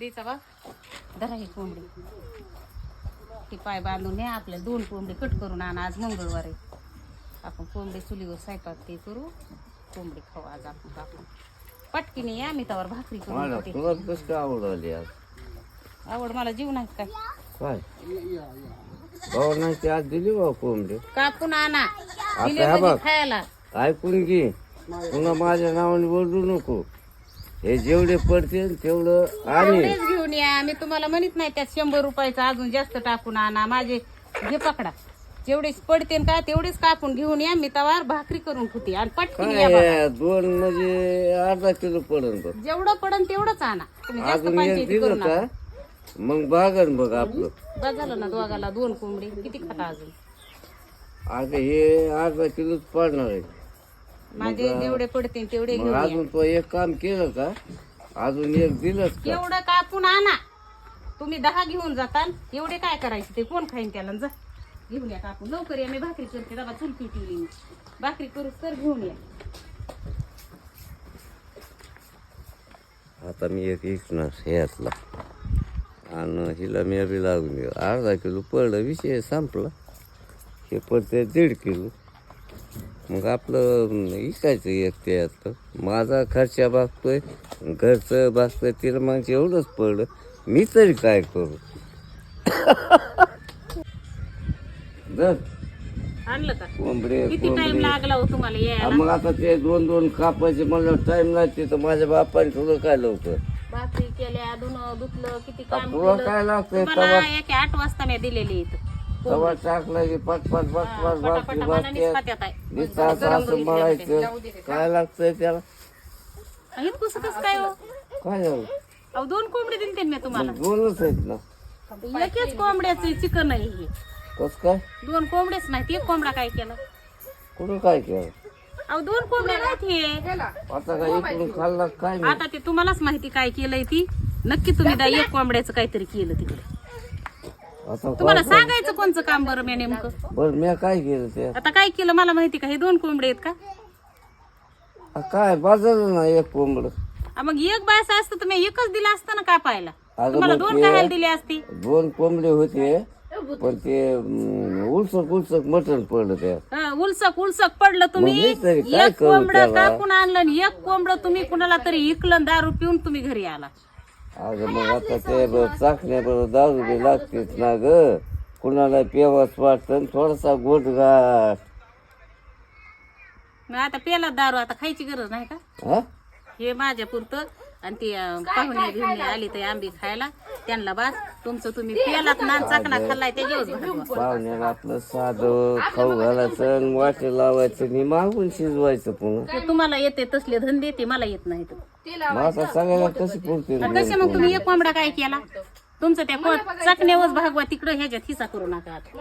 द्यायचा बा धरा ही कोंबडी. ती पाय बांधून हे आपल्याला दोन कोंबडी कट करून आणा आज मंगळवार आहे. आपण कोंबडी चुलीवर स्वयंपाक ते करू. कोंबडी खाऊ आज आपण कापून पटकीने या मी त्यावर भाकरी करून मला खाते. तुला कसं काय आवडली आज? आवड मला जीव नाही काय. काय? भाऊ नाही ते आज दिली बा कोंबडी. कापून आणा? दिले हा म्हणजे बघ. खायला. ऐकून घे. पुन्हा माझ्या नावाने बोलू नको. हे जेवढे पडतील तेवढं आणि तेवढेच घेऊन या. मी तुम्हाला म्हणत नाही त्यात शंभर रुपयाचं अजून जास्त टाकून आणा. माझे हे पकडा. जेवढे पडते का तेवढेच कापून घेऊन या. मी तवार भाकरी करून ठेवते. आणि पटकन या बघा. दोन म्हणजे अर्धा किलो पडन बघ. जेवढं पडन तेवढंच आणा. तुम्ही जास्त अजून एक पंचायती करू दिलं नका. का मग बागन बघ आपलं. बस झालं ना दोघाला दोन कोंबडी. किती खाता अजून? अगं हे अर्धा किलोच पडणार आहे. माझे जेवढे पडते तेवढे मग घेऊन या. अजून तो एक काम केलं का? अजून एक दिलंच का? एवढं कापून आणा? तुम्ही दहा घेऊन जाता एवढे काय करायचे ते? कोण खाईन त्याला? जा. घेऊन या कापून लवकर या. मी भाकरी करते. दादा चुल पिटली मी. भाकरी करूच तर घेऊन या. आता मी एक विकणार ह्यातला. आणि हिला मी बी लागून देऊ. अर्धा किलो पडलं विषय संपला. हे पडते दीड किलो. मग आपलं विकायचं एक त्यातलं माझा खर्चा भागतोय घरचं भागतोय तिला मग एवढंच पडलं. मी तरी काय करू? जर आणलं का? कोंबडे किती टाइम कोंबडे. लागला हो तुम्हाला यायला? मग आता ते दोन दोन कापायचे मला टाइम लागते तर माझ्या बापाने थोडं काय लवकर? भाकरी केल्या धुणं धुतलं किती काम तुला केलं? काय लागतंय? तुम्हाला एक आठ वाजता मी दिलेली इथं. तवा टाकला की पटापटा मनानेच भाकरी खात्यात आहे. नुसतं असं असं मळायचं काय लागतंय त्याला? हे कसं कसं काय हो? काय झालं? अहो दोन कोंबडी दिलते मी तुम्हाला. मग दोनच आहेत ना. एकच कोंबड्याचं चिकन आहे हे. कस काय? दोन कोंबडेच नाहीत एक कोंबडा काय केलं? कुठं काय केलं? अहो दोन कोंबड्या नाहीत हे. आता काय इकडून खाल्ला काय मी आता ते तुम्हालाच माहिती काय केलंय ती. नक्की तुम्ही दा एक कोंबड्याचं काहीतरी केलं तिकडे. आता तुम्हाला सांगायचं कोणचं काम बरं मी नेमकं? बर मी काय केलं ते? आता काय केलं? मला माहिती का हे दोन कोंबडे आहेत का? आ, काय बाजारलं ना एक कोंबड. आ, मग एक बायस असतं तर मी एकच दिलं असतं ना कापायला? अगं तुम्हाला मग दोन ते- काय दिली असती? दोन कोंबडे होते पण ते अं, उलसक उलसक मटण पडलं त्या हा, उलसक उलसक पडलं तुम्ही. मग मी तरी काय एक करू कोंबड त्याला? कापून आणलं आणि एक कोंबड तुम्ही कुणाला तरी इकलं दारू पिऊन तुम्ही घरी आला. अगं मग आता ते चाकण्याबरोबर दारू बी लागतेच ना ग. कुणाला पेवाच वाटतं थोडासा गोट मग आता पेला दारू आता खायची गरज नाही का? हा? हे माझ्या पुरतं आणि ती पाहुणे घेऊन आली तर आंबी खायला. त्यांना बास तुमचं तुम्ही पेलात ना चाकणा खाल्लाय त्याच्यावर पाहुण्याला आपलं साधं खाऊ घालायचं आणि वाटे लावायचं आणि मागून शिजवायचं पुन्हा. ते तुम्हाला येते तसले धंदे ते मला येत नाहीत. मग आता सगळ्याला कशी पुरते कसे मग तुम्ही एक कोंबडा काय केला? तुमचं त्या को- चकण्यावर भागवा तिकडं ह्याच्यात हिसा करू नका. आता